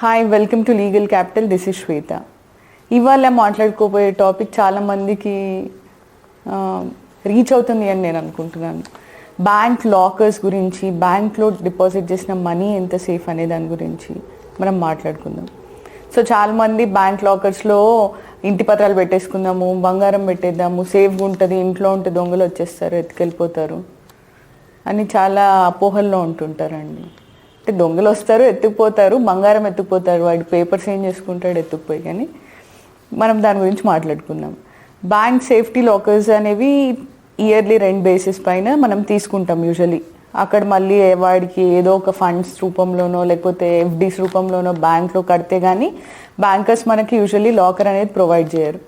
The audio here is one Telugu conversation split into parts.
Hi welcome to legal capital this is Shweta ఇవాళ మాట్లాడుకోబోయే టాపిక్ చాలామందికి రీచ్ అవుతుంది అని నేను అనుకుంటున్నాను. బ్యాంక్ లాకర్స్ గురించి బ్యాంక్లో డిపాజిట్ చేసిన మనీ ఎంత సేఫ్ అనే దాని గురించి మనం మాట్లాడుకుందాం. సో చాలామంది బ్యాంక్ లాకర్స్లో ఇంటి పత్రాలు పెట్టేసుకుందాము బంగారం పెట్టేద్దాము సేఫ్గా ఉంటుంది ఇంట్లో ఉంటే దొంగలు వచ్చేస్తారు ఎత్తుకెళ్ళిపోతారు అని చాలా అపోహల్లో ఉంటుంటారండి. అంటే దొంగలు వస్తారు ఎత్తుకుపోతారు బంగారం ఎత్తుకుపోతారు. వాడి పేపర్స్ ఏం చేసుకుంటాడు ఎత్తుకుపోయి. కానీ మనం దాని గురించి మాట్లాడుకుందాం. బ్యాంక్ సేఫ్టీ లాకర్స్ అనేవి ఇయర్లీ రెంట్ బేసిస్ పైన మనం తీసుకుంటాం యూజువలీ అక్కడ మళ్ళీ వాడికి ఏదో ఒక ఫండ్స్ రూపంలోనో లేకపోతే ఎఫ్డీస్ రూపంలోనో బ్యాంక్లో కడితే కానీ బ్యాంకర్స్ మనకి యూజువలీ లాకర్ అనేది ప్రొవైడ్ చేయరు.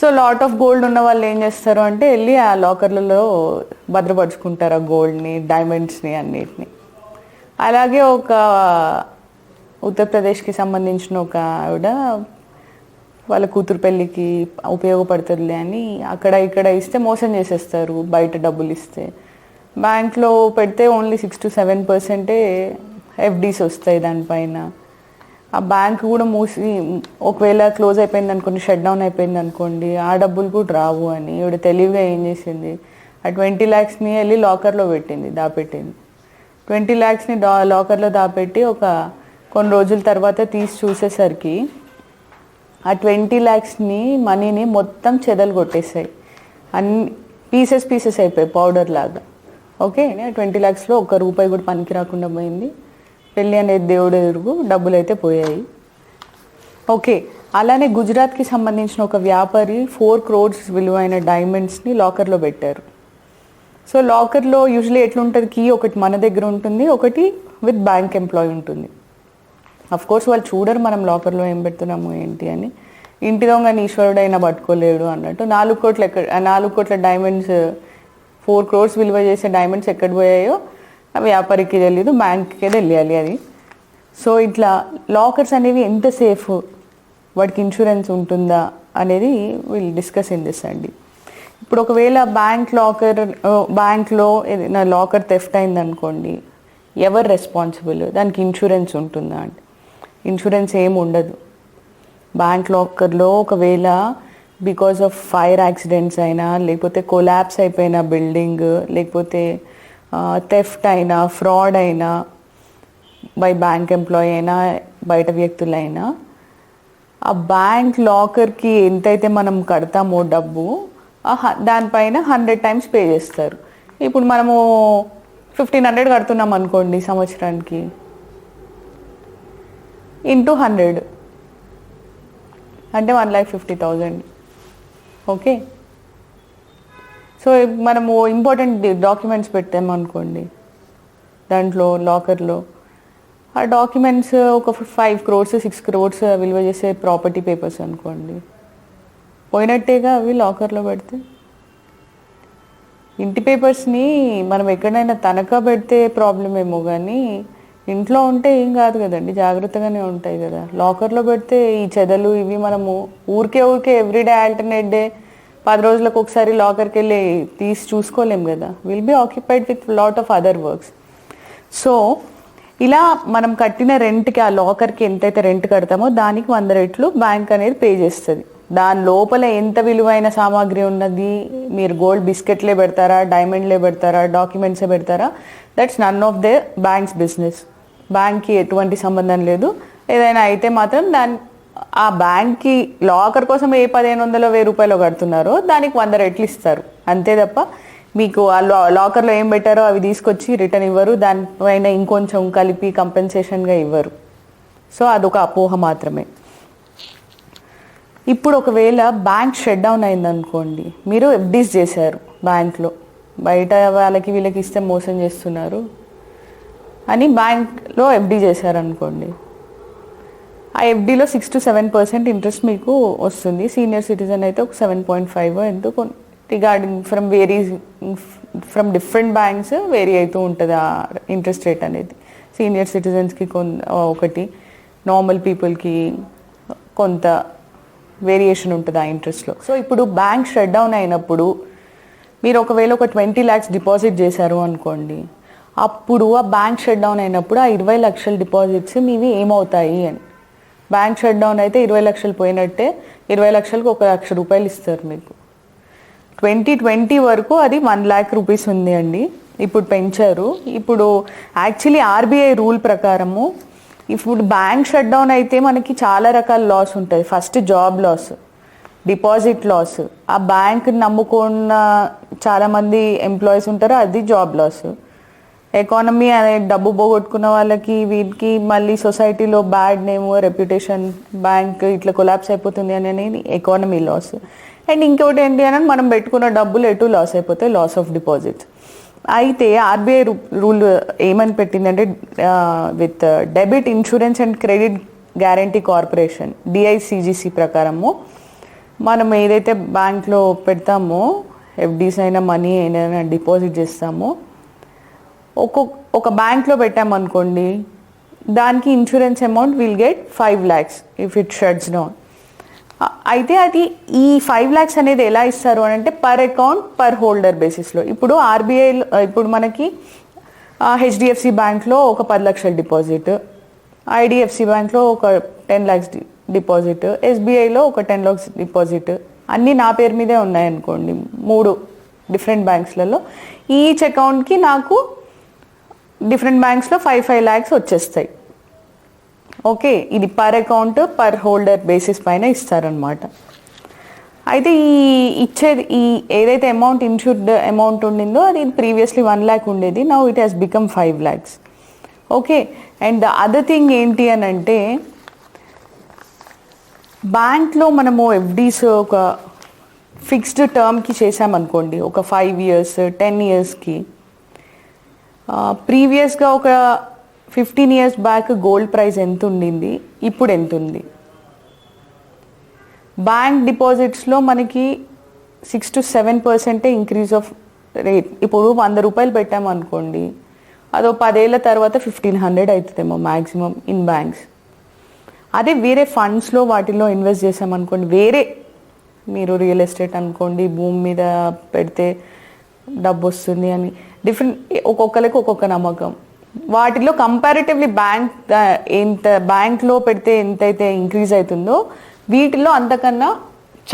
సో లాట్ ఆఫ్ గోల్డ్ ఉన్న వాళ్ళు ఏం చేస్తారు అంటే వెళ్ళి ఆ లాకర్లలో భద్రపరుచుకుంటారు ఆ గోల్డ్ని డైమండ్స్ని అన్నిటిని. అలాగే ఒక ఉత్తరప్రదేశ్కి సంబంధించిన ఒక ఆవిడ వాళ్ళ కూతురు పెళ్ళికి ఉపయోగపడుతుందిలే అని అక్కడ ఇక్కడ ఇస్తే మోసం చేసేస్తారు బయట డబ్బులు ఇస్తే. బ్యాంక్లో పెడితే ఓన్లీ సిక్స్ టు సెవెన్ పర్సెంటే ఎఫ్డీస్ వస్తాయి దానిపైన. ఆ బ్యాంక్ కూడా మూసి ఒకవేళ క్లోజ్ అయిపోయింది అనుకోండి షట్ డౌన్ అయిపోయింది అనుకోండి ఆ డబ్బులు కూడా రావు అని ఇవిడ తెలివిగా ఏం చేసింది? ఆ ట్వంటీ ల్యాక్స్ని వెళ్ళి లాకర్లో పెట్టింది దాపెట్టింది. ట్వంటీ ల్యాక్స్ని డా లాకర్లో దాపెట్టి ఒక కొన్ని రోజుల తర్వాత తీసి చూసేసరికి ఆ ట్వంటీ ల్యాక్స్ని మనీని మొత్తం చెదలు కొట్టేసాయి. అన్ని పీసెస్ పీసెస్ అయిపోయాయి పౌడర్ లాగా. ఓకే? ట్వంటీ ల్యాక్స్లో ఒక్క రూపాయి కూడా పనికి రాకుండా పోయింది. పెళ్ళి అనేది దేవుడు ఎదురుగు డబ్బులు అయితే పోయాయి. ఓకే? అలానే గుజరాత్కి సంబంధించిన ఒక వ్యాపారి ఫోర్ క్రోడ్స్ విలువైన డైమండ్స్ని లాకర్లో పెట్టారు. సో లాకర్లో యూజువలీ ఎట్లుంటుంది? కీ ఒకటి మన దగ్గర ఉంటుంది ఒకటి విత్ బ్యాంక్ ఎంప్లాయీ ఉంటుంది. అఫ్ కోర్స్ వాళ్ళు చూడరు మనం లాకర్లో ఏం పెడుతున్నాము ఏంటి అని. ఇంటి దొంగని ఈశ్వరుడైనా పట్టుకోలేడు అన్నట్టు. నాలుగు కోట్ల ఎక్కడ నాలుగు కోట్ల డైమండ్స్ ఫోర్ క్రోర్స్ విలువ చేసే డైమండ్స్ ఎక్కడ పోయాయో? వ్యాపారికి తెలియదు బ్యాంక్కే తెలియాలి అది. సో ఇట్లా లాకర్స్ అనేవి ఎంత సేఫ్ వాటికి ఇన్సూరెన్స్ ఉంటుందా? అనేది విల్ డిస్కస్ ఇన్ దిస్ అండి ఇప్పుడు ఒకవేళ బ్యాంక్ లాకర్ బ్యాంక్లో ఏదైనా లాకర్ థెఫ్ట్ అయిందనుకోండి ఎవరు రెస్పాన్సిబుల్ దానికి ఇన్సూరెన్స్ ఉంటుందా అంటే ఇన్సూరెన్స్ ఏం ఉండదు. బ్యాంక్ లాకర్లో ఒకవేళ బికాస్ ఆఫ్ ఫైర్ యాక్సిడెంట్స్ అయినా లేకపోతే కొలాప్స్ అయిపోయిన బిల్డింగ్ లేకపోతే థెఫ్ట్ అయినా ఫ్రాడ్ అయినా బై బ్యాంక్ ఎంప్లాయీ అయినా బయట వ్యక్తులైనా ఆ బ్యాంక్ లాకర్కి ఎంతైతే మనం కడతామో డబ్బు దానిపైన హండ్రెడ్ టైమ్స్ పే చేస్తారు. ఇప్పుడు మనము ఫిఫ్టీన్ హండ్రెడ్ కడుతున్నాం అనుకోండి సంవత్సరానికి. Into hundred. అంటే one lakh fifty thousand. Okay? So మనము ఇంపార్టెంట్ డాక్యుమెంట్స్ పెట్టామనుకోండి దాంట్లో లాకర్లో. ఆ డాక్యుమెంట్స్ ఒక ఫైవ్ క్రోర్స్ సిక్స్ క్రోర్స్ విలువ చేసే ప్రాపర్టీ పేపర్స్ అనుకోండి. పోయినట్టేగా అవి లాకర్లో పెడితే. ఇంటి పేపర్స్ని మనం ఎక్కడైనా తనఖా పెడితే ప్రాబ్లం ఏమో కానీ ఇంట్లో ఉంటే ఏం కాదు కదండి జాగ్రత్తగానే ఉంటాయి కదా. లాకర్లో పెడితే ఈ చెదలు ఇవి మనము ఊరికే ఊరికే ఎవ్రీడే ఆల్టర్నేట్ డే పది రోజులకు ఒకసారి లాకర్కి వెళ్ళి తీసి చూసుకోలేం కదా. Will be occupied with lot of other works so ఇలా మనం కట్టిన రెంట్కి ఆ లాకర్కి ఎంతైతే రెంట్ కడతామో దానికి వంద రెట్లు బ్యాంక్ అనేది పే చేస్తుంది. దాని లోపల ఎంత విలువైన సామాగ్రి ఉన్నది? మీరు గోల్డ్ బిస్కెట్లే పెడతారా డైమండ్లే పెడతారా డాక్యుమెంట్సే పెడతారా? That's none of the bank's business బ్యాంక్కి ఎటువంటి సంబంధం లేదు. ఏదైనా అయితే మాత్రం దాని ఆ బ్యాంక్కి లాకర్ కోసం ఏ పదిహేను వందలు వెయ్యి రూపాయలు కడుతున్నారో దానికి వంద రెట్లు ఇస్తారు. అంతే తప్ప మీకు ఆ లా లాకర్లో ఏం పెట్టారో అవి తీసుకొచ్చి రిటర్న్ ఇవ్వరు. దానిపైన ఇంకొంచెం కలిపి కంపెన్సేషన్గా ఇవ్వరు. సో అదొక అపోహ మాత్రమే. ఇప్పుడు ఒకవేళ బ్యాంక్ షట్ డౌన్ అయిందనుకోండి మీరు ఎఫ్డీస్ చేశారు బ్యాంక్లో బయట వాళ్ళకి వీళ్ళకి ఇస్తే మోసం చేస్తున్నారు అని బ్యాంక్లో ఎఫ్డీ చేశారనుకోండి. ఆ ఎఫ్డీలో six to seven percent interest మీకు వస్తుంది. సీనియర్ సిటిజన్ అయితే ఒక సెవెన్ పాయింట్ ఫైవ్ ఎంతో regarding from vary from different banks vary అవుతూ ఉంటుంది ఆ ఇంట్రెస్ట్ రేట్ అనేది. సీనియర్ సిటిజన్స్కి కొన్ ఒకటి నార్మల్ పీపుల్కి కొంత వేరియేషన్ ఉంటుంది ఆ ఇంట్రెస్ట్లో? సో ఇప్పుడు బ్యాంక్ షట్ డౌన్ అయినప్పుడు మీరు ఒకవేళ ఒక ట్వంటీ ల్యాక్స్ డిపాజిట్ చేశారు అనుకోండి అప్పుడు ఆ బ్యాంక్ షట్ డౌన్ అయినప్పుడు ఆ ఇరవై లక్షల డిపాజిట్స్ మీవి ఏమవుతాయి అని. బ్యాంక్ షట్ డౌన్ అయితే ఇరవై లక్షలు పోయినట్టే ఇరవై లక్షలకు ఒక లక్ష రూపాయలు ఇస్తారు మీకు. ట్వంటీ ట్వంటీ వరకు అది వన్ ల్యాక్ రూపీస్ ఉంది అండి. ఇప్పుడు పెంచారు. ఇప్పుడు యాక్చువల్లీ ఆర్బీఐ రూల్ ప్రకారము ఇప్పుడు బ్యాంక్ షట్ డౌన్ అయితే మనకి చాలా రకాల లాస్ ఉంటుంది first job loss deposit loss. ఆ బ్యాంక్ నమ్ముకున్న చాలామంది ఎంప్లాయీస్ ఉంటారు అది జాబ్ లాస్. ఎకానమీ అనే డబ్బు పోగొట్టుకున్న వాళ్ళకి వీటికి మళ్ళీ సొసైటీలో బ్యాడ్ నేమ్ రెప్యుటేషన్ బ్యాంక్ ఇట్లా కొలాప్స్ అయిపోతుంది అని అనేది ఎకానమీ లాస్. అండ్ ఇంకోటి ఏంటి అని మనం పెట్టుకున్న డబ్బులు ఎటు లాస్ అయిపోతాయి? లాస్ ఆఫ్ డిపాజిట్స్ అయితే ఆర్బీఐ రూల్ ఏమని పెట్టిందంటే with debit insurance and credit guarantee corporation DICGC ప్రకారము. మనం ఏదైతే బ్యాంక్లో పెడతామో ఎఫ్డీస్ అయినా మనీ అయినా డిపాజిట్ చేస్తామో. ఒక్కొక్క ఒక బ్యాంక్లో పెట్టామనుకోండి దానికి insurance amount will get five lakhs if it shuts down. అయితే అది ఈ ఫైవ్ ల్యాక్స్ అనేది ఎలా ఇస్తారు అని అంటే పర్ అకౌంట్ పర్ హోల్డర్ బేసిస్లో ఇప్పుడు ఆర్బీఐ ఇప్పుడు మనకి హెచ్డిఎఫ్సి బ్యాంక్లో ఒక పది లక్షల డిపాజిట్ ఐడిఎఫ్సి బ్యాంక్లో ఒక టెన్ ల్యాక్స్ డిపాజిట్ ఎస్బీఐలో ఒక టెన్ ల్యాక్స్ డిపాజిట్ అన్నీ నా పేరు మీదే ఉన్నాయనుకోండి మూడు డిఫరెంట్ బ్యాంక్స్లలో ఈచ్ అకౌంట్కి నాకు డిఫరెంట్ బ్యాంక్స్లో ఫైవ్ ఫైవ్ ల్యాక్స్ వచ్చేస్తాయి. ఓకే ఇది per account per holder basis పైన ఇస్తారనమాట అయితే ఈ ఇచ్చేది ఈ ఏదైతే అమౌంట్ ఇన్సూర్డ్ అమౌంట్ ఉండిందో అది ప్రీవియస్లీ వన్ ల్యాక్ ఉండేది now it has become five lakhs okay and the other thing ఏంటి అని అంటే బ్యాంక్లో మనము ఎఫ్డీస్ ఒక ఫిక్స్డ్ టర్మ్కి చేసామనుకోండి ఒక ఫైవ్ ఇయర్స్ టెన్ ఇయర్స్కి ప్రీవియస్గా ఒక fifteen years back gold price ఎంత ఉండింది ఇప్పుడు ఎంత ఉంది బ్యాంక్ డిపాజిట్స్లో మనకి సిక్స్ టు సెవెన్ పర్సెంటే ఇంక్రీజ్ ఆఫ్ రేట్. ఇప్పుడు వంద రూపాయలు పెట్టామనుకోండి అదో పదేళ్ళ తర్వాత ఫిఫ్టీన్ హండ్రెడ్ అవుతుందేమో మ్యాక్సిమం ఇన్ బ్యాంక్స్. అదే వేరే ఫండ్స్లో వాటిలో ఇన్వెస్ట్ చేసామనుకోండి వేరే మీరు రియల్ ఎస్టేట్ అనుకోండి భూమి మీద పెడితే డబ్బు వస్తుంది అని. డిఫరెంట్ ఒక్కొక్కరికి ఒక్కొక్క నమ్మకం. వాటిలో కంపారిటివ్లీ బ్యాంక్ ఎంత బ్యాంక్లో పెడితే ఎంతైతే ఇంక్రీజ్ అవుతుందో వీటిలో అంతకన్నా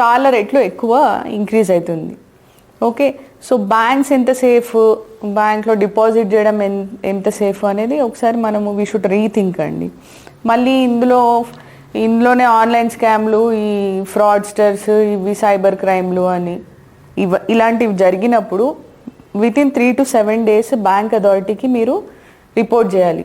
చాలా రెట్లు ఎక్కువ ఇంక్రీజ్ అవుతుంది ఓకే సో బ్యాంక్స్ ఎంత సేఫ్ బ్యాంక్లో డిపాజిట్ చేయడం ఎంత సేఫ్ అనేది ఒకసారి మనము వీ షుడ్ రీథింక్ అండి. మళ్ళీ ఇందులో ఇందులోనే ఆన్లైన్ స్కామ్లు ఈ ఫ్రాడ్స్టర్స్ ఇవి సైబర్ క్రైమ్లు అని ఇవ ఇలాంటివి జరిగినప్పుడు within three to seven days bank అథారిటీకి మీరు రిపోర్ట్ చేయాలి.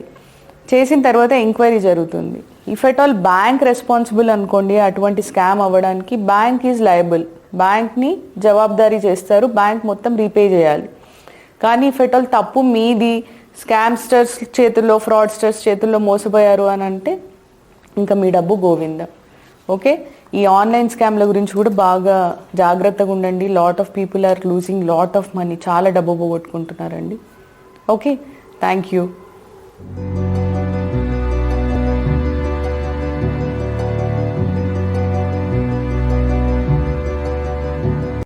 చేసిన తర్వాత ఎంక్వైరీ జరుగుతుంది. If at all bank responsible అనుకోండి అటువంటి స్కామ్ అవ్వడానికి బ్యాంక్ ఈజ్ లయబుల్ బ్యాంక్ని జవాబుదారీ చేస్తారు బ్యాంక్ మొత్తం రీపే చేయాలి. కానీ ఇఫ్ ఎట్ ఆల్ తప్పు మీది స్కామ్స్టర్స్ చేతుల్లో ఫ్రాడ్స్టర్స్ చేతుల్లో మోసపోయారు అని అంటే ఇంకా మీ డబ్బు గోవింద. ఓకే ఈ ఆన్లైన్ స్కామ్ల గురించి కూడా బాగా జాగ్రత్తగా ఉండండి. Lot of people are losing lot of money చాలా డబ్బు పోగొట్టుకుంటున్నారండి. Okay thank you Thank you.